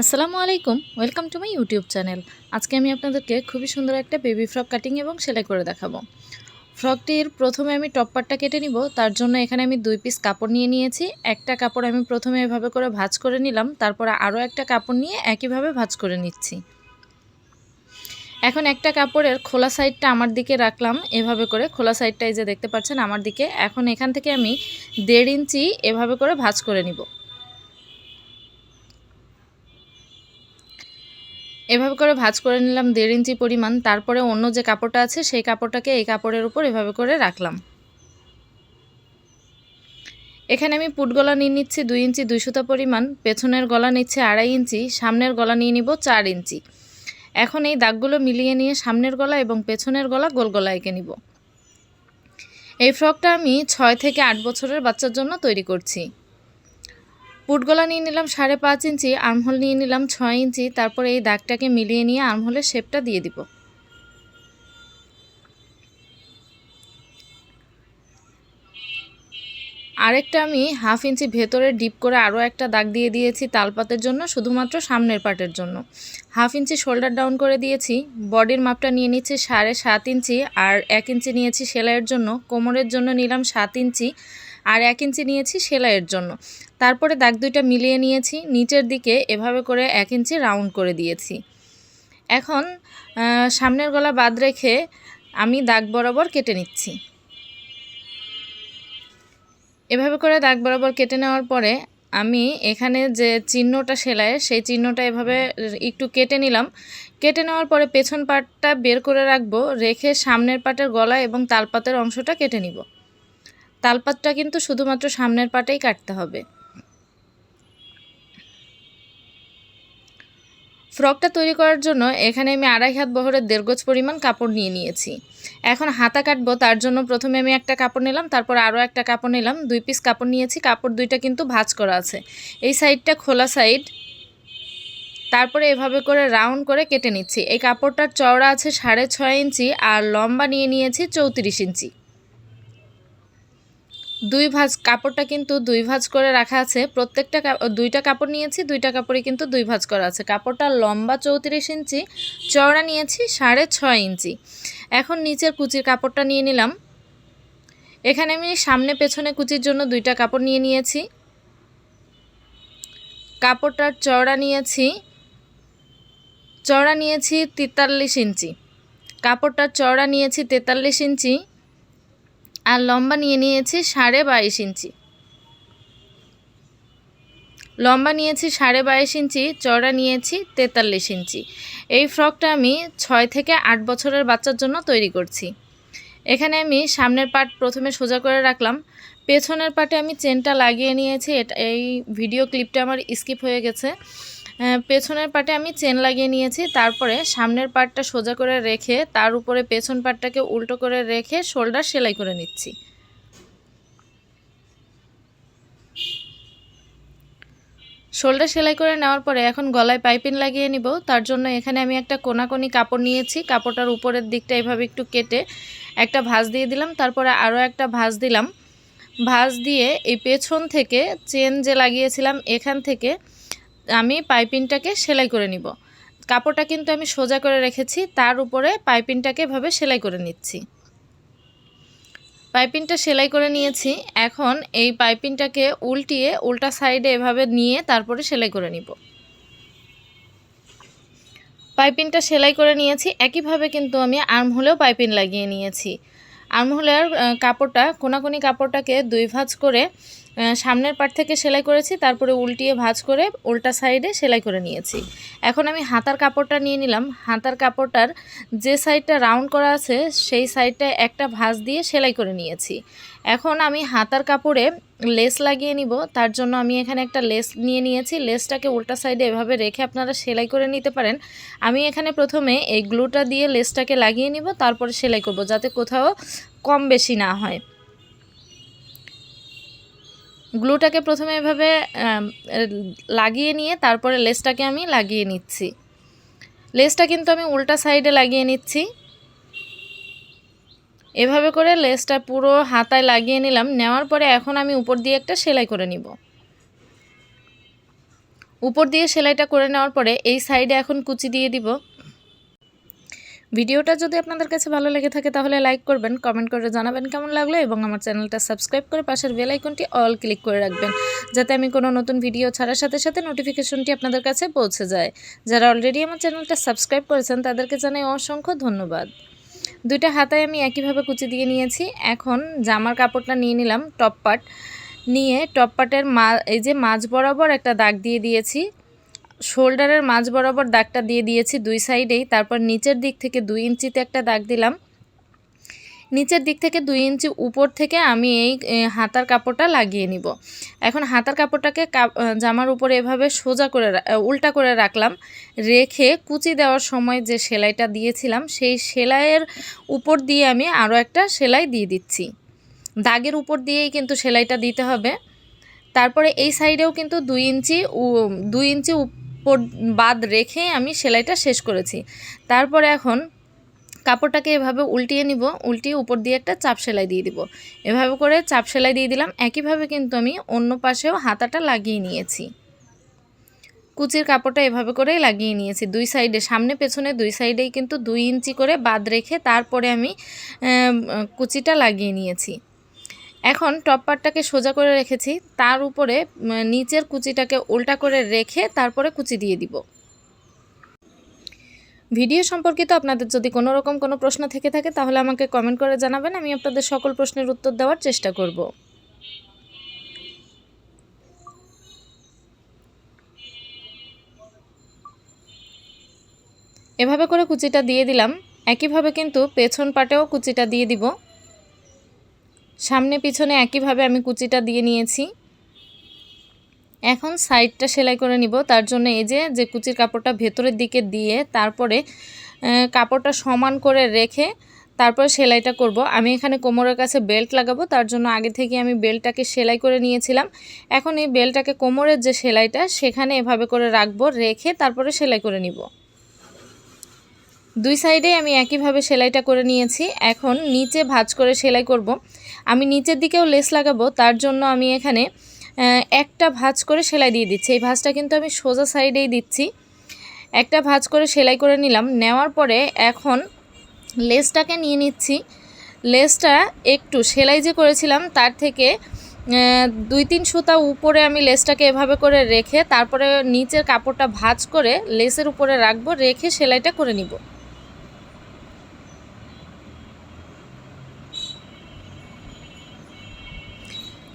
আসসালামু আলাইকুম, welcome to my YouTube channel. আজকে আমি আপনাদেরকে খুবই সুন্দর একটা বেবি ফ্রক কাটিং এবং সেলাই করে দেখাবো। ফ্রকটির প্রথমে আমি টপ পার্টটা কেটে নিব, তার জন্য এখানে আমি দুই পিস কাপড় নিয়ে নিয়েছি। একটা কাপড় আমি প্রথমে এভাবে করে ভাঁজ করে নিলাম, তারপরে আরও একটা কাপড় নিয়ে একইভাবে ভাঁজ করে নিচ্ছি। এখন একটা কাপড়ের খোলা সাইডটা আমার দিকে রাখলাম, এভাবে করে খোলা সাইডটা এই যে দেখতে পাচ্ছেন, আমার দিকে। এখন এখান থেকে আমি দেড় ইঞ্চি এভাবে করে ভাঁজ করে নিব। এভাবে করে ভাজ করে নিলাম দেড় ইঞ্চি পরিমাণ। তারপরে অন্য যে কাপড়টা আছে, সেই কাপড়টাকে এই কাপড়ের উপর এভাবে করে রাখলাম। এখানে আমি পুট গলা নিয়ে নিচ্ছি দুই ইঞ্চি দুই সুতা পরিমাণ, পেছনের গলা নিচ্ছে আড়াই ইঞ্চি, সামনের গলা নিয়ে নিব চার ইঞ্চি। এখন এই দাগগুলো মিলিয়ে নিয়ে সামনের গলা এবং পেছনের গলা গোল গলা এঁকে নিব। এই ফ্রকটা আমি ছয় থেকে আট বছরের বাচ্চার জন্য তৈরি করছি। পুটগলা নিয়ে নিলাম সাড়ে পাঁচ ইঞ্চি, আর্মহোল নিয়ে নিলাম ছয় ইঞ্চি, তারপরে এই দাগটাকে মিলিয়ে নিয়ে আর্মহোলের শেপটা দিয়ে দিব। আরেকটা আমি হাফ ইঞ্চি ভেতরে ডিপ করে আরও একটা দাগ দিয়ে দিয়েছি তালপাতের জন্য, শুধুমাত্র সামনের পাটের জন্য। হাফ ইঞ্চি শোল্ডার ডাউন করে দিয়েছি, বডির মাপটা নিয়ে নিচ্ছি সাড়ে সাত ইঞ্চি আর এক ইঞ্চি নিয়েছি সেলাইয়ের জন্য, কোমরের জন্য নিলাম সাত ইঞ্চি আর এক ইঞ্চি নিয়েছি সেলাইয়ের জন্য। তারপরে দাগ দুইটা মিলিয়ে নিয়েছি, নিচের দিকে এভাবে করে এক ইঞ্চি রাউন্ড করে দিয়েছি। এখন সামনের গলা বাদ রেখে আমি দাগ বরাবর কেটে নিচ্ছি। এভাবে করে দাগ বরাবর কেটে নেওয়ার পরে আমি এখানে যে চিহ্নটা সেলাইয়ের সেই চিহ্নটা এভাবে একটু কেটে নিলাম। কেটে নেওয়ার পরে পেছন পাটটা বের করে রাখব, রেখে সামনের পাটের গলা এবং তালপাতের অংশটা কেটে নিব। তালপাতটা কিন্তু শুধুমাত্র সামনের পাটেই কাটতে হবে। ফ্রকটা তৈরি করার জন্য এখানে আমি আড়াই হাত বহরের দেড় পরিমাণ কাপড় নিয়ে নিয়েছি। এখন হাতা কাটবো, তার জন্য প্রথমে আমি একটা কাপড় নিলাম, তারপর আরও একটা কাপড় নিলাম, দুই পিস কাপড় নিয়েছি, কাপড় দুইটা কিন্তু ভাজ করা আছে। এই সাইডটা খোলা সাইড, তারপরে এভাবে করে রাউন্ড করে কেটে নিচ্ছি। এই কাপড়টার চওড়া আছে সাড়ে ছয় ইঞ্চি আর লম্বা নিয়ে নিয়েছি চৌত্রিশ ইঞ্চি। দুই ভাঁজ কাপড়টা কিন্তু দুই ভাঁজ করে রাখা আছে। প্রত্যেকটা দুইটা কাপড় নিয়েছি, দুইটা কাপড়ে কিন্তু দুই ভাঁজ করা আছে। কাপড়টা লম্বা চৌত্রিশ ইঞ্চি, চওড়া নিয়েছি সাড়ে ছয় ইঞ্চি। এখন নিচের কুচির কাপড়টা নিয়ে নিলাম। এখানে আমি সামনে পেছনে কুচির জন্য দুইটা কাপড় নিয়ে নিয়েছি। কাপড়টার চওড়া নিয়েছি চওড়া নিয়েছি তেতাল্লিশ ইঞ্চি। কাপড়টার চওড়া নিয়েছি তেতাল্লিশ ইঞ্চি। আর লম্বা নিয়ে নিয়েছি সাড়ে বাইশ ইঞ্চি। লম্বা নিয়েছি সাড়ে বাইশ ইঞ্চি চড়া নিয়েছি তেতাল্লিশ ইঞ্চি। এই ফ্রকটা আমি ছয় থেকে আট বছরের বাচ্চার জন্য তৈরি করছি। এখানে আমি সামনের পাট প্রথমে সোজা করে রাখলাম। পেছনের পাটে আমি চেনটা লাগিয়ে নিয়েছি। এটা এই ভিডিও ক্লিপটা আমার স্কিপ হয়ে গেছে। পেছনের পাটে আমি চেন লাগিয়ে নিয়েছি, তারপরে সামনের পাটটা সোজা করে রেখে তার উপরে পেছন পাটটাকে উল্টো করে রেখে শোল্ডার সেলাই করে নিচ্ছি। শোল্ডার সেলাই করে নেওয়ার পরে এখন গলায় পাইপিন লাগিয়ে নিব, তার জন্য এখানে আমি একটা কোনাকোনি কাপড় নিয়েছি, কাপড়টার উপরের দিকটা এভাবে একটু কেটে একটা ভাঁজ দিয়ে দিলাম, তারপরে আরও একটা ভাঁজ দিলাম। ভাঁজ দিয়ে এই পেছন থেকে চেন যে লাগিয়েছিলাম, এখান থেকে আমি পাইপিংটাকে সেলাই করে নিব। কাপড়টা কিন্তু আমি সোজা করে রেখেছি, তার উপরে পাইপিংটাকে এভাবে সেলাই করে নিচ্ছি। পাইপিংটা সেলাই করে নিয়েছি, এখন এই পাইপিংটাকে উল্টিয়ে উল্টা সাইডে এভাবে নিয়ে তারপরে সেলাই করে নিব। পাইপিংটা সেলাই করে নিয়েছি, একইভাবে কিন্তু আমি আর্ম হলেও পাইপিং লাগিয়ে নিয়েছি। আর্মহোলের কাপড়টা, কোনাকুনি কাপড়টাকে দুই ভাঁজ করে সামনের পাট থেকে সেলাই করেছি, তারপরে উল্টিয়ে ভাঁজ করে উল্টা সাইডে সেলাই করে নিয়েছি। এখন আমি হাতার কাপড়টা নিয়ে নিলাম। হাতার কাপড়টার যে সাইডটা রাউন্ড করা আছে, সেই সাইডটা একটা ভাঁজ দিয়ে সেলাই করে নিয়েছি। এখন আমি হাতার কাপড়ে লেস লাগিয়ে নিব। তার জন্য আমি এখানে একটা লেস নিয়ে নিয়েছি। লেসটাকে উল্টা সাইডে এভাবে রেখে আপনারা সেলাই করে নিতে পারেন। আমি এখানে প্রথমে এই গ্লুটা দিয়ে লেসটাকে লাগিয়ে নিব, তারপরে সেলাই করব, যাতে কোথাও কম বেশি না হয়। গ্লুটাকে প্রথমে এভাবে লাগিয়ে নিয়ে তারপরে লেসটাকে আমি লাগিয়ে নিচ্ছি। লেসটা কিন্তু আমি উল্টা সাইডে লাগিয়ে নিচ্ছি। এভাবে করে লেসটা পুরো হাতায় লাগিয়ে নিলাম। নেওয়ার পরে এখন আমি উপর দিয়ে একটা সেলাই করে নিব। উপর দিয়ে সেলাইটা করে নেওয়ার পরে এই সাইডে এখন কুচি দিয়ে দিব। ভিডিওটা যদি আপনাদের কাছে ভালো লেগে থাকে তাহলে লাইক করবেন কমেন্ট করে জানাবেন কেমন লাগল এবং আমার চ্যানেলটা সাবস্ক্রাইব করে পাশের বেল আইকনটি অল ক্লিক করে রাখবেন, যাতে আমি কোনো নতুন ভিডিও ছাড়ার সাথে সাথে নোটিফিকেশনটি আপনাদের কাছে পৌঁছে যায়। যারা অলরেডি আমার চ্যানেলটা সাবস্ক্রাইব করেছেন তাদেরকে জানাই অসংখ্য ধন্যবাদ। দুইটা হাতায় আমি একইভাবে কুচি দিয়ে নিয়েছি, এখন জামার কাপড়টা নিয়ে নিলাম, টপ পার্ট নিয়ে টপ পার্টের মা এই যে মাঝ বরাবর একটা দাগ দিয়ে দিয়েছি। শোল্ডারের মাঝ বরাবর দাগটা দিয়ে দিয়েছি দুই সাইডেই। তারপর নিচের দিক থেকে দুই ইঞ্চিতে একটা দাগ দিলাম। নিচের দিক থেকে দুই ইঞ্চি উপর থেকে আমি এই হাতার কাপড়টা লাগিয়ে নিব। এখন হাতার কাপড়টাকে জামার উপরে এভাবে সোজা করে উল্টা করে রাখলাম। রেখে কুচি দেওয়ার সময় যে সেলাইটা দিয়েছিলাম, সেই সেলাইয়ের উপর দিয়ে আমি আরও একটা সেলাই দিয়ে দিচ্ছি। দাগের উপর দিয়েই কিন্তু সেলাইটা দিতে হবে। তারপরে এই সাইডেও কিন্তু দুই ইঞ্চি দুই ইঞ্চি বাদ রেখে আমি সেলাইটা শেষ করেছি। তারপরে এখন কাপড়টাকে এভাবে উল্টিয়ে নিব, উল্টিয়ে উপর দিয়ে একটা চাপ সেলাই দিয়ে দিব। এভাবে করে চাপ সেলাই দিয়ে দিলাম, একইভাবে কিন্তু আমি অন্য পাশেও হাতাটা লাগিয়ে নিয়েছি। কুচির কাপড়টা এভাবে করেই লাগিয়ে নিয়েছি, দুই সাইডে, সামনে পেছনে দুই সাইডেই কিন্তু দুই ইঞ্চি করে বাদ রেখে তারপরে আমি কুচিটা লাগিয়ে নিয়েছি। এখন টপ পার্টটাকে সোজা করে রেখেছি। তার উপরে নিচের কুচিটাকে উল্টা করে রেখে তারপরে কুচি দিয়ে দিব। ভিডিও সম্পর্কিত আপনাদের যদি কোনো রকম কোনো প্রশ্ন থেকে থাকে, তাহলে আমাকে কমেন্ট করে জানাবেন। আমি আপনাদের সকল প্রশ্নের উত্তর দেওয়ার চেষ্টা করব। এভাবে করে কুচিটা দিয়ে দিলাম। একইভাবে কিন্তু পেছন পাটেও কুচিটা দিয়ে দিব। সামনে পিছনে একইভাবে আমি কুচিটা দিয়ে নিয়েছি। এখন সাইডটা সেলাই করে নিব। তার জন্য এই যে যে কুচির কাপড়টা ভেতরের দিকে দিয়ে তারপরে কাপড়টা সমান করে রেখে তারপরে সেলাইটা করব। আমি এখানে কোমরের কাছে বেল্ট লাগাবো। তার জন্য আগে থেকে আমি বেল্টটাকে সেলাই করে নিয়েছিলাম। এখন এই বেল্টটাকে কোমরের যে সেলাইটা, সেখানে এভাবে করে রাখব। রেখে তারপরে সেলাই করে নিব। দুই সাইডে আমি একইভাবে সেলাইটা করে নিয়েছি। এখন নিচে ভাজ করে সেলাই করব। আমি নিচের দিকেও লেস লাগাবো, তার জন্য আমি এখানে একটা ভাজ করে সেলাই দিয়ে দিচ্ছি। এই ভাজটা কিন্তু আমি সোজা সাইডেই দিচ্ছি। একটা ভাজ করে সেলাই করে নিলাম। নেওয়ার পরে এখন লেসটাকে নিয়ে নিচ্ছি। লেসটা একটু, সেলাই যে করেছিলাম তার থেকে দুই তিন সুতা উপরে আমি লেসটাকে এভাবে করে রেখে, তারপরে নিচের কাপড়টা ভাঁজ করে লেসের উপরে রাখব, রেখে সেলাইটা করে নিব।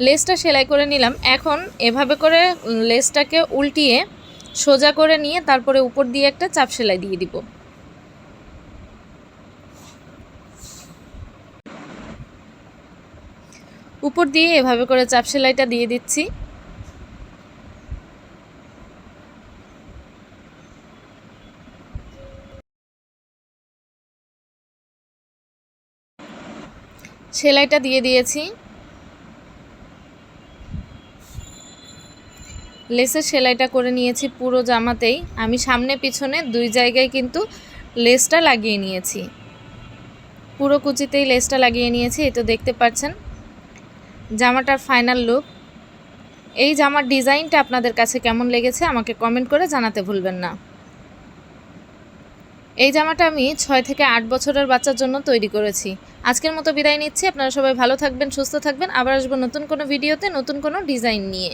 লেসটা সেলাই করে নিলাম। এখন এভাবে করে লেসটাকে উল্টিয়ে সোজা করে নিয়ে তারপরে উপর দিয়ে একটা চাপ সেলাই দিয়ে দিব। উপর দিয়ে এভাবে করে চাপ সেলাইটা দিয়ে দিচ্ছি। সেলাইটা দিয়ে দিয়েছি। লেসের সেলাইটা করে নিয়েছি পুরো জামাতেই। আমি সামনে পিছনে দুই জায়গায় কিন্তু লেসটা লাগিয়ে নিয়েছি। পুরো কুচিতেই লেসটা লাগিয়ে নিয়েছি, এই তো দেখতে পাচ্ছেন। জামাটার ফাইনাল লুক। এই জামার ডিজাইনটা আপনাদের কাছে কেমন লেগেছে আমাকে কমেন্ট করে জানাতে ভুলবেন না। এই জামাটা আমি ছয় থেকে আট বছরের বাচ্চার জন্য তৈরি করেছি। আজকের মতো বিদায় নিচ্ছি। আপনারা সবাই ভালো থাকবেন, সুস্থ থাকবেন। আবার আসব নতুন কোনো ভিডিওতে, নতুন কোনো ডিজাইন নিয়ে।